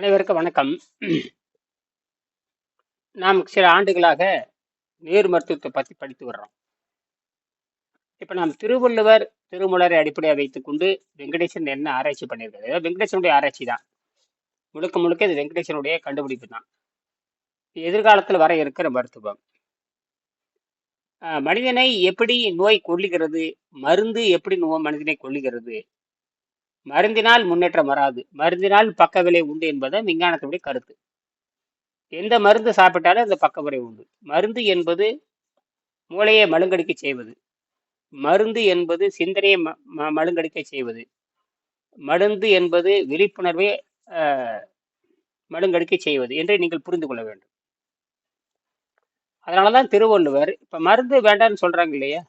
அனைவருக்கும் வணக்கம். நாம் சில ஆண்டுகளாக நீர் மருத்துவத்தை பற்றி படித்து வர்றோம். இப்போ நாம் திருவள்ளுவர் திருமலரை அடிப்படையாக வைத்துக்கொண்டு வெங்கடேசன் என்ன ஆராய்ச்சி பண்ணியிருக்காரு? அதாவது வெங்கடேசனுடைய ஆராய்ச்சி தான். முழுக்க முழுக்க இது வெங்கடேசனுடைய கண்டுபிடிப்பு தான். எதிர்காலத்தில் வர இருக்கிற மருத்துவம். மனிதனை எப்படி நோய் கொல்லுகிறது? மருந்து எப்படி நோய் மனிதனை கொல்லுகிறது? மருந்தினால் முன்னேற்றம் வராது. மருந்தினால் பக்க விலை உண்டு என்பது விஞ்ஞானத்தினுடைய கருத்து. எந்த மருந்து சாப்பிட்டாலும் அந்த பக்க விலை உண்டு. மருந்து என்பது மூளையை மழுங்கடிக்க செய்வது. மருந்து என்பது சிந்தனையை ம- ம- மழுங்கடிக்க செய்வது. மருந்து என்பது விழிப்புணர்வை மழுங்கடிக்க செய்வது என்று நீங்கள் புரிந்து கொள்ள வேண்டும். அதனால தான் திருவள்ளுவர் இப்போ மருந்து வேண்டாம்னு சொல்கிறாங்க இல்லையா?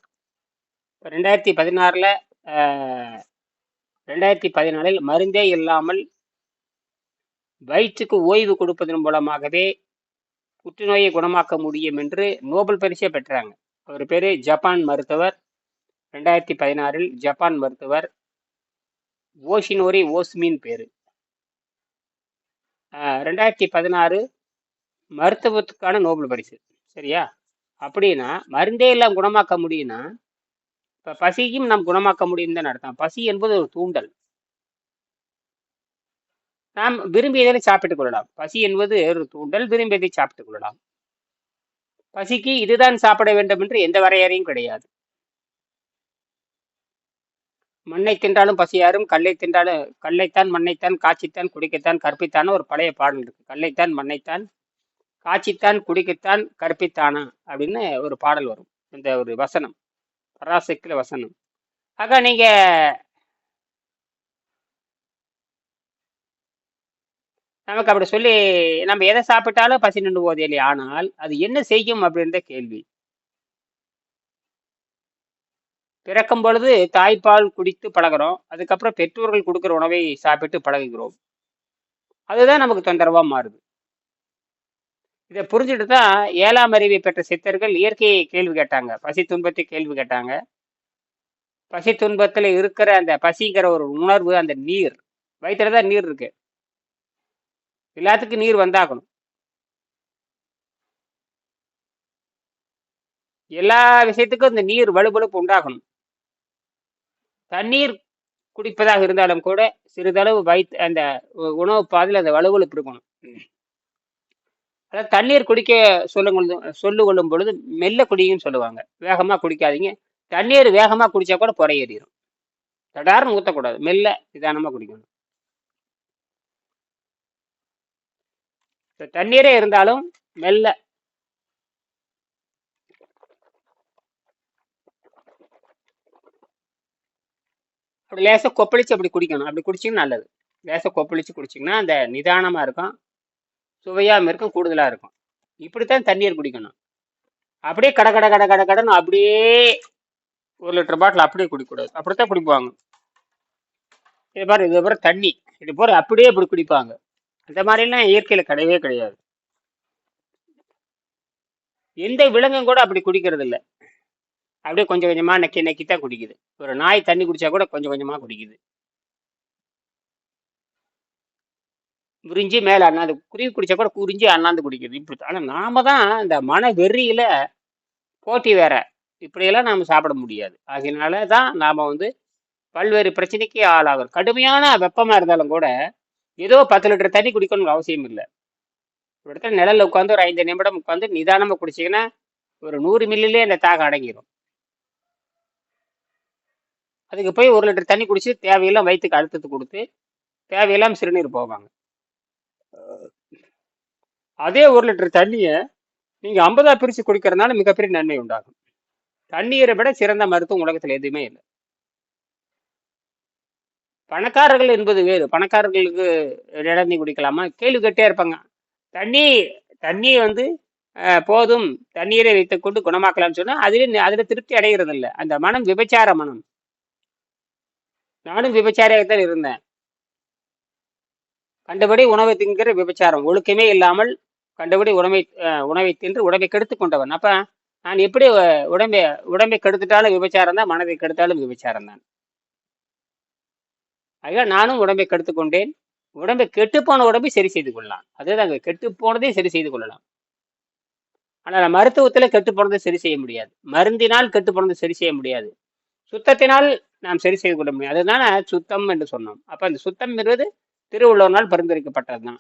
இப்போ ரெண்டாயிரத்தி பதினாறில் ரெண்டாயிரத்தி பதினாலில் மருந்தே இல்லாமல் வயிற்றுக்கு ஓய்வு கொடுப்பதன் மூலமாகவே புற்றுநோயை குணமாக்க முடியும் என்று நோபல் பரிசே பெற்றாங்க. அவர் பேர் ஜப்பான் மருத்துவர். ரெண்டாயிரத்தி பதினாறில் ஜப்பான் மருத்துவர். ஓஷினோரி ஓஸ்மின் பேர். ஆஹ் ரெண்டாயிரத்தி பதினாறு மருத்துவத்துக்கான நோபல் பரிசு. சரியா? அப்படின்னா மருந்தே எல்லாம் குணமாக்க முடியும்னா இப்போ பசியும் நாம் குணமாக்க முடியும் தான் அர்த்தம். பசி என்பது ஒரு தூண்டல். நாம் விரும்பியதை சாப்பிட்டுக் கொள்ளலாம். பசி என்பது ஒரு தூண்டல் விரும்பியதை சாப்பிட்டுக் கொள்ளலாம். பசிக்கு இதுதான் சாப்பிட வேண்டும் என்று எந்த வரையறையும் கிடையாது. மண்ணை தின்றாலும் பசியாரும் கல்லை தின்றாலும் கல்லைத்தான் மண்ணைத்தான் காய்ச்சித்தான் குடிக்கத்தான் கற்பித்தான ஒரு பழைய பாடல் இருக்கு. கல்லைத்தான் மண்ணைத்தான் காய்ச்சித்தான் குடிக்கத்தான் கற்பித்தானா அப்படின்னு ஒரு பாடல் வரும். இந்த ஒரு வசனம். பராசக்தில வசனம். ஆக நீங்க நமக்கு அப்படி சொல்லி நம்ம எதை சாப்பிட்டாலும் பசி நின்று போதே இல்லையா? ஆனால் அது என்ன செய்யும் அப்படின்ற கேள்வி. பிறக்கும் பொழுது தாய்ப்பால் குடித்து பழகுறோம். அதுக்கப்புறம் பெற்றோர்கள் கொடுக்குற உணவை சாப்பிட்டு பழகுகிறோம். அதுதான் நமக்கு தொந்தரவா மாறுது. இதை புரிஞ்சுட்டு தான் ஏழாம் அறிவை பெற்ற சித்தர்கள் இயற்கையை கேள்வி கேட்டாங்க. பசி துன்பத்தை கேள்வி கேட்டாங்க. பசி துன்பத்துல இருக்கிற அந்த பசிங்கிற ஒரு உணர்வு அந்த நீர் வயிற்றுல தான் நீர் இருக்கு. எல்லாத்துக்கும் நீர் வந்தாகணும். எல்லா விஷயத்துக்கும் இந்த நீர் வலுவலுப்பு உண்டாகணும். தண்ணீர் குடிப்பதாக இருந்தாலும் கூட சிறிதளவு வயிற்று அந்த உணவு பாதையில் அந்த வலுவலுப்பு இருக்கணும். அதாவது தண்ணீர் குடிக்க சொல்லுங்க சொல்லு கொள்ளும் பொழுது மெல்ல குடிங்கன்னு சொல்லுவாங்க. வேகமாக குடிக்காதீங்க. தண்ணீர் வேகமாக குடித்தா கூட புறை ஏறிடும் தடார்னு ஊற்றக்கூடாது மெல்ல நிதானமாக குடிக்கணும். தண்ணீரே இருந்தாலும் மெல்ல அப்படி லேசாக கொப்பளிச்சு அப்படி குடிக்கணும். அப்படி குடிச்சிங்கன்னா நல்லது. லேசாக கொப்பளிச்சு குடிச்சிங்கன்னா அந்த நிதானமாக இருக்கும். சுவையாக இருக்கும் கூடுதலாக இருக்கும். இப்படித்தான் தண்ணீர் குடிக்கணும். அப்படியே கட கட கட கட கடைன்னு அப்படியே ஒரு லிட்டர் பாட்டில் அப்படியே குடிக்கக்கூடாது. அப்படித்தான் குடிப்பாங்க. இது பாரு இது தண்ணி. இது போகிற அப்படியே இப்படி குடிப்பாங்க. அந்த மாதிரிலாம் இயற்கையில் கிடையவே கிடையாது. எந்த விலங்கும் கூட அப்படி குடிக்கிறது இல்லை அப்படியே கொஞ்சம் கொஞ்சமாக நக்கி நக்கி தான் குடிக்குது. ஒரு நாய் தண்ணி குடித்தா கூட கொஞ்சம் கொஞ்சமாக குடிக்குது. விரிஞ்சு மேலே அண்ணாந்து குருவி குடிச்சா கூட குறிஞ்சி அண்ணாந்து குடிக்குது. இப்படி ஆனால் நாம தான் இந்த மன வெறியில் போட்டி வேற. இப்படியெல்லாம் நாம் சாப்பிட முடியாது. அதனால தான் நாம் வந்து பல்வேறு பிரச்சனைக்கு ஆளாகும் கடுமையான வெப்பமாக இருந்தாலும் கூட ஏதோ பத்து லிட்டர் தண்ணி குடிக்கணும்னு அவசியம் இல்லை. ஒரு இடத்துல நிழலில் உட்காந்து ஒரு ஐந்து நிமிடம் உட்காந்து நிதானமாக குடிச்சிங்கன்னா ஒரு நூறு மில்லிலே அந்த தாகம் அடங்கிடும் அதுக்கு போய் ஒரு லிட்டர் தண்ணி குடிச்சு தேவையெல்லாம் வயிற்றுக்கு அழுத்தத்து கொடுத்து தேவையெல்லாம் சிறுநீர் போவாங்க. அதே ஒரு லிட்டர் தண்ணியை நீங்க ஐம்பதா பிரிச்சு குடிக்கிறதுனால மிகப்பெரிய நன்மை உண்டாகும். தண்ணீரை விட சிறந்த மருத்துவம் உலகத்தில் எதுவுமே இல்லை. பணக்காரர்கள் என்பது வேறு. பணக்காரர்களுக்கு இளநீ குடிக்கலாமா? கேள்வி கேட்டே இருப்பாங்க. தண்ணி தண்ணி வந்து போதும். தண்ணீரை வைத்துக்கொண்டு குணமாக்கலாம்னு சொன்னா அதுல அதுல திருப்தி அடைகிறது இல்லை அந்த மனம் விபச்சார மனம். நானும் விபச்சாரியாகத்தான் இருந்தேன். கண்டபடி உணவை திங்கிற விபச்சாரம். ஒழுக்கமே இல்லாமல் கண்டபடி உடம்பை உணவை தின்று உடம்பை கெடுத்து கொண்டவன். அப்ப நான் எப்படி உடம்பை உடம்பை கெடுத்துட்டாலும் விபச்சாரம் தான் மனதை கெடுத்தாலும் விபச்சாரம் தான். ஆக நானும் உடம்பை கெடுத்து கொண்டேன். உடம்பை கெட்டு போன உடம்பை சரி செய்து கொள்ளலாம். அதுதாங்க கெட்டு போனதே சரி செய்து கொள்ளலாம். ஆனால் மருத்துவத்தில் கெட்டு போனதை சரி செய்ய முடியாது. மருந்தினால் கெட்டு போனதை சரி செய்ய முடியாது. சுத்தத்தினால் நாம் சரி செய்து கொள்ள முடியும் அதுதான் சுத்தம் என்று சொன்னோம். அப்போ அந்த சுத்தம் என்பது திருவள்ளுவனால் பரிந்துரைக்கப்பட்டதுதான்.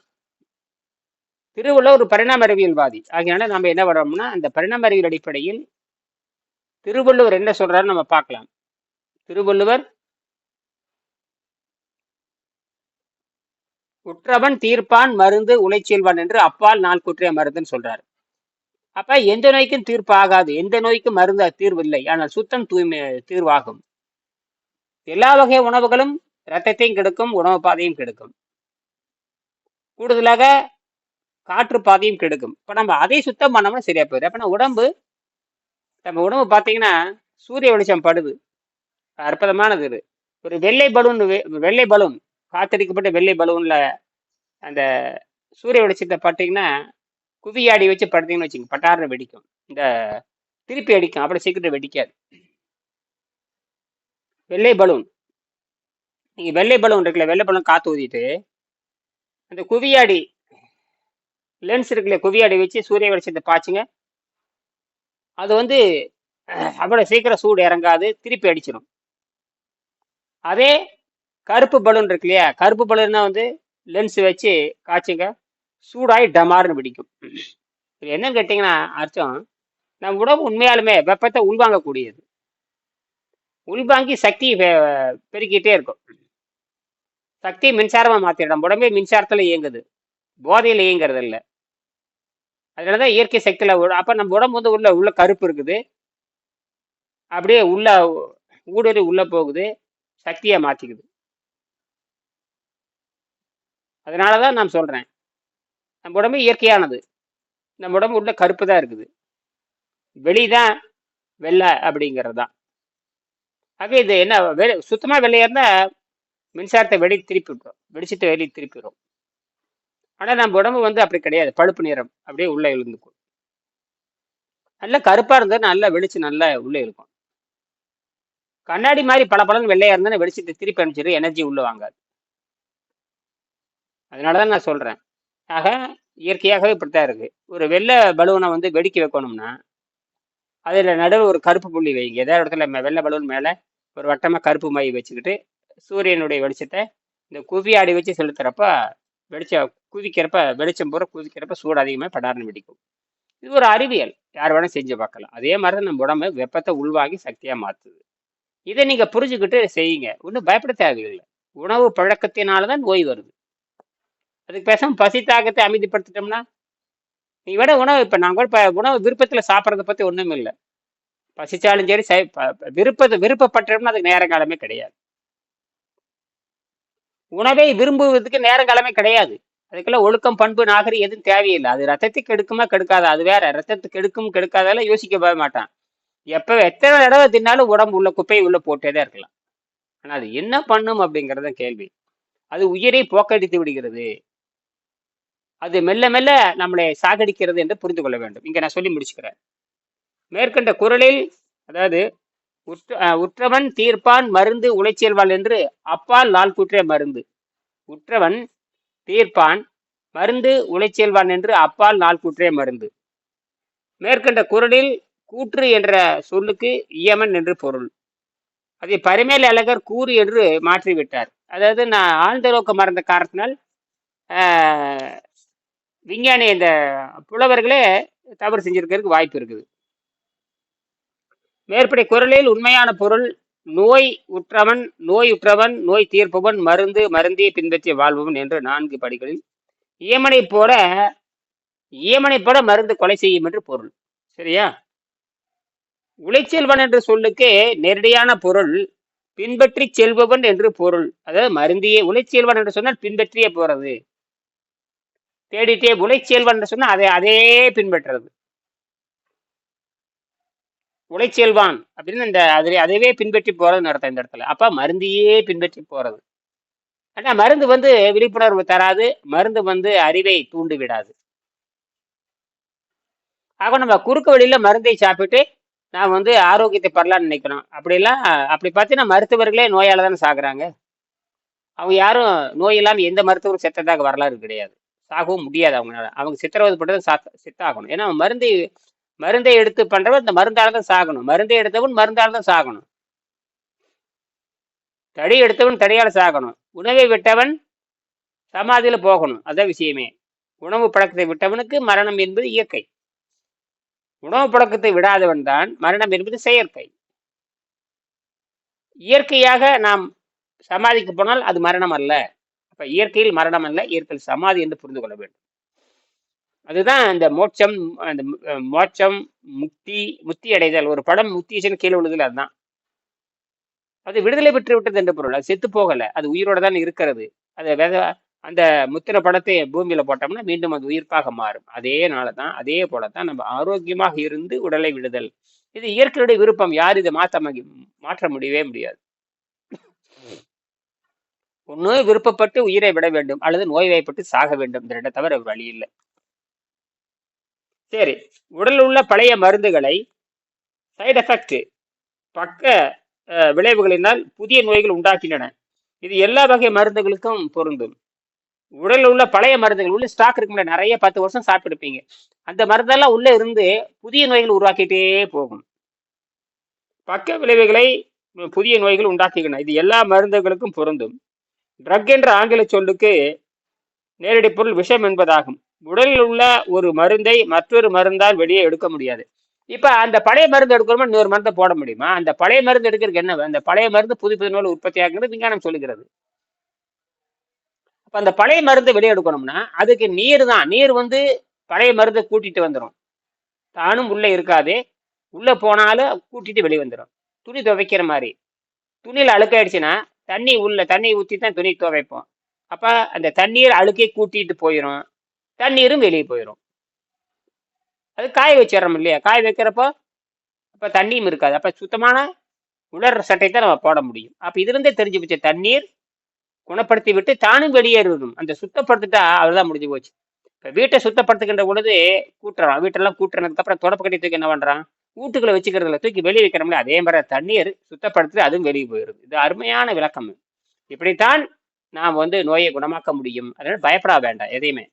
திருவள்ளுவர் ஒரு பரிணாம அறிவியல்வாதி ஆகையால நம்ம என்ன வரோம்னா அந்த பரிணாம அறிவியல் அடிப்படையில் திருவள்ளுவர் என்ன சொல்றாரு நம்ம பார்க்கலாம். திருவள்ளுவர் உற்றவன் தீர்ப்பான் மருந்து உழைச்செல்வான் என்று அப்பால் நாள் குற்றிய மருந்துன்னு சொல்றாரு. அப்ப எந்த நோய்க்கும் தீர்ப்பு ஆகாது. எந்த நோய்க்கும் மருந்து தீர்வு இல்லை ஆனால் சுத்தம் தூய்மை தீர்வாகும். எல்லா வகை உணவுகளும் ரத்தத்தையும் கெடுக்கும் உணவு பாதையும் கெடுக்கும். கூடுதலாக காற்று பாதையும் கெடுக்கும். இப்போ நம்ம அதை சுத்தம் பண்ணோம்னா சரியா போயிடும் அப்ப நம்ம உடம்பு நம்ம உடம்பு பார்த்தீங்கன்னா சூரிய வெளிச்சம் படுது. அற்புதமானது இது. ஒரு வெள்ளை பலூன் வெ- வெள்ளை பலூன் காத்தடிக்கப்பட்ட வெள்ளை பலூனில் அந்த சூரிய வெளிச்சத்தை பார்த்தீங்கன்னா குவியாடி வச்சு படுத்தீங்கன்னு வச்சுங்க பட்டாரம் வெடிக்கும். இந்த திருப்பி அடிக்கும். அப்புறம் சீக்கிரம் வெடிக்காது. வெள்ளை பலூன் நீங்கள் வெள்ளை பலூன் இருக்குல்ல வெள்ளை பலூன் காற்று ஊதிட்டு அந்த குவியாடி லென்ஸ் இருக்குல்ல குவியாடி வச்சு சூரிய வெளிச்சத்தை பாய்ச்சுங்க. அது வந்து அவ்வளோ சீக்கிரம் சூடு இறங்காது திருப்பி அடிச்சிடும் அதே கருப்பு பலூன் இருக்கு இல்லையா கருப்பு பலூன்னா வந்து லென்ஸ் வச்சு காய்ச்சுங்க. சூடாகி டமார்னு பிடிக்கும். இது என்னன்னு கேட்டிங்கன்னா அர்த்தம் நம்ம உடம்பு உண்மையாலுமே வெப்பத்தை உள்வாங்கக்கூடியது. உள்வாங்கி சக்தி பெ- பெருக்கிட்டே இருக்கும். சக்தி மின்சாரமாக மாற்றிடும் உடம்பே மின்சாரத்தில் இயங்குது. போதையில் இயங்குறது இல்லை அதனாலதான் இயற்கை சக்தியில உட- அப்ப நம்ம உடம்பு வந்து உள்ள உள்ள கருப்பு இருக்குது. அப்படியே உள்ள ஊடுருவி உள்ள போகுது. சக்தியா மாத்திக்குது. அதனாலதான் நான் சொல்றேன். நம்ம உடம்பு இயற்கையானது. நம்ம உடம்பு உள்ள கருப்பு தான் இருக்குது. வெளிதான் வெள்ளை அப்படிங்கிறது தான் ஆக இது என்ன வெ சுத்தமாக வெள்ளையாக இருந்தால் மின்சாரத்தை வெளியே திருப்பி விட்டுரும். வெடிச்சிட்டு வெளியே திருப்பிடும் ஆனால் நம்ம உடம்பு வந்து அப்படி கிடையாது. பழுப்பு நிறம். அப்படியே உள்ளே இழுந்துக்கும் நல்ல கருப்பாக இருந்தால் நல்லா வெளிச்சு நல்லா உள்ளே இருக்கும் கண்ணாடி மாதிரி பல பலன் வெள்ளையாக இருந்தால் வெளிச்சத்தை திருப்பி அனுப்பிச்சிடும் எனர்ஜி உள்ளே வாங்காது. அதனாலதான் நான் சொல்கிறேன் ஆக இயற்கையாகவே இப்படித்தான் இருக்குது ஒரு வெள்ளை பலூனை வந்து வெடிக்க வைக்கணும்னா அதில் நடுவில் ஒரு கருப்பு புள்ளி வைங்க. ஏதாவது இடத்துல மே- வெள்ளை பலூன் மேலே ஒரு வட்டமாக கருப்பு மை வச்சுக்கிட்டு சூரியனுடைய வெளிச்சத்தை இந்த குவி ஆடி வச்சு செலுத்துறப்ப வெளிச்சம் குதிக்கிறப்ப வெளிச்சம் பூரா குதிக்கிறப்ப சூடு அதிகமாக படார்னு வெடிக்கும். இது ஒரு அறிவியல். யார் வேணால் செஞ்சு பார்க்கலாம். அதே மாதிரி தான் நம்ம உடம்பு வெப்பத்தை உள்வாங்கி சக்தியாக மாற்றுது இதை நீங்கள் புரிஞ்சுக்கிட்டு செய்யுங்க. ஒன்றும் பயப்பட தேவையில்லை. உணவு பழக்கத்தினால தான் நோய் வருது. அதுக்கு பேசாமல் பசி தாக்கத்தை அமைதிப்படுத்திட்டோம்னா நீ விட உணவு இப்போ நான் கூட இப்போ உணவு விருப்பத்தில் சாப்பிட்றத பற்றி ஒன்றும் இல்லை பசிச்சாலும் சரி சை ப- விருப்பத்தை விருப்பப்பட்டோம்னா அதுக்கு நேரங்காலமே கிடையாது. உணவை விரும்புவதற்கு நேர காலமே கிடையாது. அதுக்கெல்லாம் ஒழுக்கம் பண்பு நாகரி எதுவும் தேவையில்லை. அது ரத்தத்துக்கு கெடுக்குமா கெடுக்காதா? அது வேற. ரத்தத்துக்கு கெடுக்கும் கெடுக்காதெல்லாம் யோசிக்க போக மாட்டான். எப்போ எத்தனை தடவை தின்னாலும் உடம்பு உள்ள குப்பையை உள்ள போட்டே தான் இருக்கலாம். ஆனால் அது என்ன பண்ணும் அப்படிங்கிறத தான் கேள்வி. அது உயிரை போக்கடித்து விடுகிறது. அது மெல்ல மெல்ல நம்மளை சாகடிக்கிறது என்று புரிந்து கொள்ள வேண்டும். இங்க நான் சொல்லி முடிச்சுக்கிறேன். மேற்கண்ட குரலில் அதாவது உற்றவன் தீர்ப்பான் மருந்து உழைச்செல்வாள் என்று அப்பால் நாள் குற்றிய மருந்து. உற்றவன் தீர்ப்பான் மருந்து உழைச்செல்வான் என்று அப்பால் நாள் குற்றிய மருந்து. மேற்கண்ட குரலில் கூற்று என்ற சொல்லுக்கு இயமன் என்று பொருள். அதை பரிமேல் அழகர் கூறு என்று மாற்றிவிட்டார். அதாவது நான் ஆழ்ந்த நோக்கம் மறந்த காரணத்தினால் விஞ்ஞானி இந்த புலவர்களே தவறு செஞ்சிருக்கிறதுக்கு வாய்ப்பு இருக்குது. மேற்படி குரலில் உண்மையான பொருள் நோய் உற்றவன் நோய் உற்றவன் நோய் தீர்ப்பவன் மருந்து மருந்தியை பின்பற்றி வாழ்பவன் என்று நான்கு படிகளில் இயமனைப் போல ஈமனை போல மருந்து கொலை செய்யும் என்று பொருள். சரியா? உழைச்செல்வன் என்ற சொல்லுக்கு நேரடியான பொருள் பின்பற்றி செல்பவன் என்று பொருள். அதாவது மருந்தியே உழைச்செல்வன் என்று சொன்னால் பின்பற்றியே போறது. தேடிட்டே உழைச்செல்வன் என்று சொன்னால் அதை அதே பின்பற்றுறது. உழைச்செல்வான் அப்படின்னு இந்த அதிலே அதுவே பின்பற்றி போகிறது நடத்த இந்த இடத்துல. அப்போ மருந்தையே பின்பற்றி போகிறது ஆனால் மருந்து வந்து விழிப்புணர்வு தராது மருந்து வந்து அறிவை தூண்டி விடாது. ஆக நம்ம குறுக்கு வழியில் மருந்தை சாப்பிட்டு நான் வந்து ஆரோக்கியத்தை பெறலாம்னு நினைக்கிறோம். அப்படிலாம் அப்படி பார்த்தீங்கன்னா மருத்துவர்களே நோயால் தானே சாகுறாங்க. அவங்க யாரும் நோய் இல்லாமல் எந்த மருத்துவரும் செத்ததாக வரலாறு கிடையாது. சாகவும் முடியாது அவங்களால. அவங்க சித்திரவதை பட்டு சா சித்தாகணும். ஏன்னா மருந்து மருந்தை எடுத்து பண்றவன் இந்த மருந்தால தான் சாகணும். மருந்தை எடுத்தவன் மருந்தால தான் சாகணும். தடி எடுத்தவன் தடியால சாகணும். உணவை விட்டவன் சமாதியில போகணும். அதான் விஷயமே. உணவு பழக்கத்தை விட்டவனுக்கு மரணம் என்பது இயற்கை. உணவு பழக்கத்தை விடாதவன் தான் மரணம் என்பது செயற்கை. இயற்கையாக நாம் சமாதிக்கு போனால் அது மரணம் அல்ல. அப்ப இயற்கையில் மரணம் அல்ல இயற்கையில் சமாதி என்று புரிந்து கொள்ள வேண்டும். அதுதான் அந்த மோட்சம் அந்த மோட்சம் முக்தி முக்தி அடைதல். ஒரு படம் முக்தீசன் கீழே விழுதல் அதுதான். அது விடுதலை பெற்று விட்டது என்று பொருள். அது செத்து போகல. அது உயிரோட தான் இருக்கிறது. அது வேத அந்த முத்திர படத்தை பூமியில போட்டோம்னா மீண்டும் அது உயிர்ப்பாக மாறும். அதே நாள தான் அதே போல தான் நம்ம ஆரோக்கியமாக இருந்து உடலை விடுதல். இது இயற்கையுடைய விருப்பம். யார் இதை மாற்ற மாற்ற முடியவே முடியாது. ஒன்று விருப்பப்பட்டு உயிரை விட வேண்டும் அல்லது நோய்வாய்ப்பட்டு சாக வேண்டும். இந்த ரெண்டை தவிர வழி இல்லை. சரி உடலில் உள்ள பழைய மருந்துகளை சைடு எஃபெக்ட் பக்க விளைவுகளினால் புதிய நோய்கள் உண்டாக்கின்றன இது எல்லா வகை மருந்துகளுக்கும் பொருந்தும். உடலில் உள்ள பழைய மருந்துகள் உள்ள ஸ்டாக் இருக்கும்ல நிறைய பத்து வருஷம் சாப்பிட்டுருப்பீங்க. அந்த மருந்தெல்லாம் உள்ளே இருந்து புதிய நோய்கள் உருவாக்கிட்டே போகும். பக்க விளைவுகளை புதிய நோய்கள் உண்டாக்குகின்றன இது எல்லா மருந்துகளுக்கும் பொருந்தும். ட்ரக் என்ற ஆங்கில சொல்லுக்கு நேரடி பொருள் விஷம் என்பதாகும். உடலில் உள்ள ஒரு மருந்தை மற்றொரு மருந்தால் வெளியே எடுக்க முடியாது. இப்போ அந்த பழைய மருந்து எடுக்கிறோமா இன்னொரு மருந்தை போட முடியுமா? அந்த பழைய மருந்து எடுக்கிறதுக்கு என்ன அந்த பழைய மருந்து புது புது நோய் உற்பத்தி ஆகுங்கிறது விஞ்ஞானம் சொல்லுகிறது. அப்போ அந்த பழைய மருந்து வெளியே எடுக்கணும்னா அதுக்கு நீர் தான் நீர் வந்து பழைய மருந்தை கூட்டிட்டு வந்துடும் தானும் உள்ளே இருக்காது உள்ளே போனாலும் கூட்டிட்டு வெளியே வந்துடும் துணி துவைக்கிற மாதிரி. துணியில் அழுக்காயிடுச்சுன்னா தண்ணி உள்ள தண்ணி ஊற்றி தான் துணி துவைப்போம். அப்போ அந்த தண்ணீர் அழுக்கை கூட்டிட்டு போயிடும் தண்ணீரும் வெளியே போயிடும் அது காய வச்சிடறோம் இல்லையா? காய வைக்கிறப்போ அப்போ தண்ணியும் இருக்காது. அப்போ சுத்தமான உலர் சட்டை தான் நம்ம போட முடியும். அப்போ இதுலேருந்தே தெரிஞ்சு போச்சு தண்ணீர் குணப்படுத்தி விட்டு தானும் வெளியேறும் அந்த சுத்தப்படுத்திட்டா அவ்வளவுதான் முடிஞ்சு போச்சு. இப்போ வீட்டை சுத்தப்படுத்துகின்ற பொழுது கூட்டுறான் வீட்டெல்லாம் கூட்டுறதுக்கு அப்புறம் தொடப்பு கட்டி தூக்கி என்ன பண்ணுறான் வீட்டுக்களை வச்சுக்கிறதுல தூக்கி வெளியே வைக்கிறோம்ல. அதே மாதிரி தண்ணீர் சுத்தப்படுத்தி அதுவும் வெளியே போயிடுது இது அருமையான விளக்கம். இப்படித்தான் நாம் வந்து நோயை குணமாக்க முடியும். அதனால் பயப்பட வேண்டாம் எதையுமே.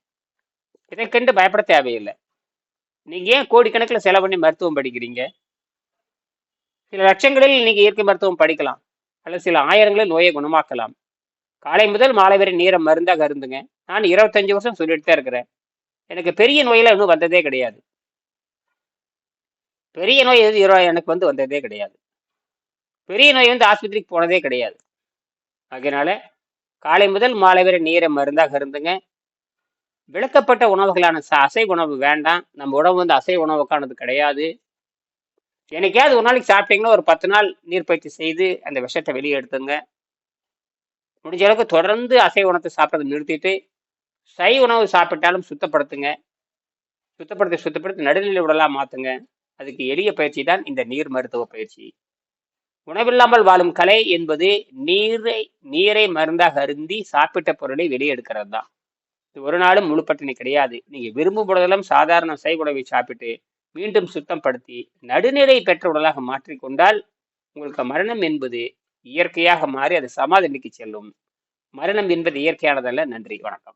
இதற்கென்று பயப்பட தேவையில்லை. நீங்கள் ஏன் கோடிக்கணக்கில் செலவு பண்ணி மருத்துவம் படிக்கிறீங்க? சில லட்சங்களில் நீங்கள் இயற்கை மருத்துவம் படிக்கலாம். அல்லது சில ஆயிரங்களில் நோயை குணமாக்கலாம். காலை முதல் மாலை வரை நீரை மருந்தாக இருந்துங்க நான் இருபத்தஞ்சு வருஷம் சொல்லிட்டு தான் இருக்கிறேன். எனக்கு பெரிய நோயெல்லாம் இன்னும் வந்ததே கிடையாது. பெரிய நோய் எது எனக்கு வந்து வந்ததே கிடையாது. பெரிய நோய் வந்து ஆஸ்பத்திரிக்கு போனதே கிடையாது. அதனால காலை முதல் மாலை வரை நீரை மருந்தாக இருந்துங்க விளக்கப்பட்ட உணவுகளான ச- அசைவ உணவு வேண்டாம். நம்ம உணவு வந்து அசைவ உணவுக்கானது கிடையாது. என்னைக்காவது ஒரு நாளைக்கு சாப்பிட்டீங்கன்னா ஒரு பத்து நாள் நீர் பயிற்சி செய்து அந்த விஷத்தை வெளியே எடுத்துங்க. முடிஞ்ச அளவுக்கு தொடர்ந்து அசைவ உணத்தை சாப்பிட்றதை நிறுத்திட்டு சை உணவு சாப்பிட்டாலும் சுத்தப்படுத்துங்க. சுத்தப்படுத்தி சுத்தப்படுத்தி நடுநிலை உடலாக மாற்றுங்க அதுக்கு எளிய பயிற்சி தான் இந்த நீர் மருத்துவ பயிற்சி. உணவில்லாமல் வாழும் கலை என்பது நீரை நீரை மருந்தாக அருந்தி சாப்பிட்ட பொருளை வெளியே எடுக்கிறது தான் ஒரு நாளும் முழு பட்டினி கிடையாது. நீங்க விரும்பும் பொழுதெல்லாம் சாதாரண சை உணவை சாப்பிட்டு மீண்டும் சுத்தப்படுத்தி நடுநிலை பெற்ற உடலாக மாற்றிக்கொண்டால் உங்களுக்கு மரணம் என்பது இயற்கையாக மாறி அது சமாதி நிலைக்கு செல்லும். மரணம் என்பது இயற்கையானதல்ல. நன்றி. வணக்கம்.